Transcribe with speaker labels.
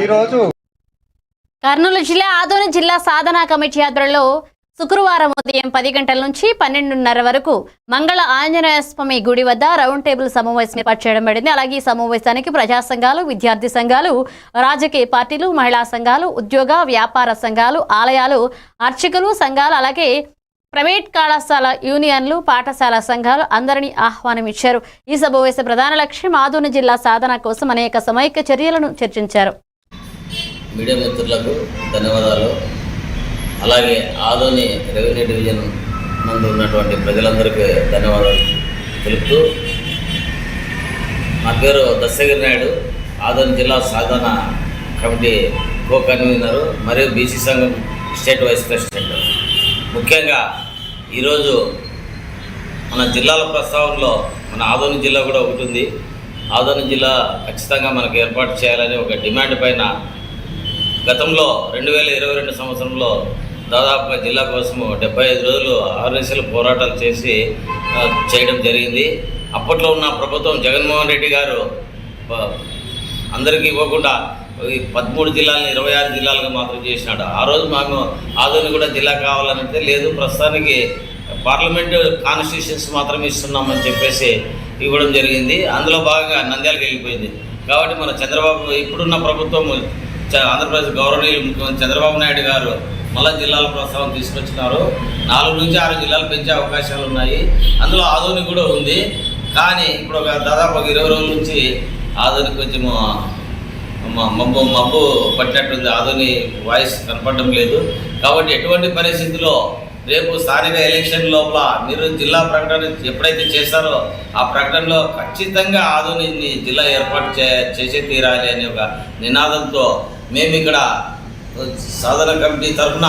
Speaker 1: ఈరోజు
Speaker 2: కర్నూలు జిల్లా ఆదోని జిల్లా సాధనా కమిటీ ఆధ్వర్యంలో శుక్రవారం ఉదయం పది గంటల నుంచి పన్నెండున్నర వరకు మంగళ ఆంజనేయ స్వామి గుడి వద్ద రౌండ్ టేబుల్ సమావేశం ఏర్పాటు చేయడం పడింది అలాగే ఈ సమావేశానికి ప్రజా సంఘాలు విద్యార్థి సంఘాలు రాజకీయ పార్టీలు మహిళా సంఘాలు ఉద్యోగ వ్యాపార సంఘాలు ఆలయాలు అర్చకులు సంఘాలు అలాగే ప్రైవేట్ కళాశాల యూనియన్లు పాఠశాల సంఘాలు అందరినీ ఆహ్వానం ఇచ్చారు. ఈ సమావేశ ప్రధాన లక్ష్యం ఆదోని జిల్లా సాధన కోసం అనేక సమైక్య చర్యలను చర్చించారు.
Speaker 3: మీడియా మిత్రులకు ధన్యవాదాలు. అలాగే ఆదోని రెవెన్యూ డివిజన్ నందు ఉన్నటువంటి ప్రజలందరికీ ధన్యవాదాలు తెలుపుతూ నా పేరు దశగిరి నాయుడు. ఆదోని జిల్లా సాధన కమిటీ కో కన్వీనరు మరియు బీసీ సంఘం స్టేట్ వైస్ ప్రెసిడెంట్. ముఖ్యంగా ఈరోజు మన జిల్లాల ప్రస్తావనలో మన ఆదోని జిల్లా కూడా ఒకటి ఉంది. ఆదోని జిల్లా ఖచ్చితంగా మనకు ఏర్పాటు చేయాలని ఒక డిమాండ్ పైన గతంలో రెండు వేల ఇరవై రెండు సంవత్సరంలో దాదాపుగా జిల్లా కోసము డెబ్బై ఐదు రోజులు ఆర్ఎస్ఎల్ పోరాటాలు చేసి చేయడం జరిగింది. అప్పట్లో ఉన్న ప్రభుత్వం జగన్మోహన్ రెడ్డి గారు అందరికీ ఇవ్వకుండా ఈ పదమూడు జిల్లాలను ఇరవై ఆరు జిల్లాలుగా మాత్రం చేసినాడు. ఆ రోజు మాకు ఆదోని కూడా జిల్లా కావాలంటే లేదు. ప్రస్తుతానికి పార్లమెంటు కాన్స్టిట్యూషన్స్ మాత్రమే ఇస్తున్నామని చెప్పేసి ఇవ్వడం జరిగింది. అందులో భాగంగా నంద్యాలకు వెళ్ళిపోయింది. కాబట్టి మన చంద్రబాబు ఇప్పుడున్న ప్రభుత్వం ఆంధ్రప్రదేశ్ గౌరవనీయులు ముఖ్యమంత్రి చంద్రబాబు నాయుడు గారు మళ్ళా జిల్లాల ప్రస్తావన తీసుకొచ్చినారు. నాలుగు నుంచి ఆరు జిల్లాలు పెంచే అవకాశాలు ఉన్నాయి. అందులో ఆదోని కూడా ఉంది. కానీ ఇప్పుడు ఒక దాదాపు ఒక ఇరవై రోజుల నుంచి ఆదోని కొంచెము మబ్బు మబ్బు పట్టినట్టుంది. ఆదోని వాయిస్ కనపడడం లేదు. కాబట్టి ఎటువంటి పరిస్థితిలో రేపు స్థానిక ఎలక్షన్ లోపల మీరు జిల్లా ప్రకటన ఎప్పుడైతే చేస్తారో ఆ ప్రకటనలో ఖచ్చితంగా ఆధుని జిల్లా ఏర్పాటు చే చేసే తీరాలి అనే ఒక నినాదంతో మేము ఇక్కడ సాధన కమిటీ తరఫున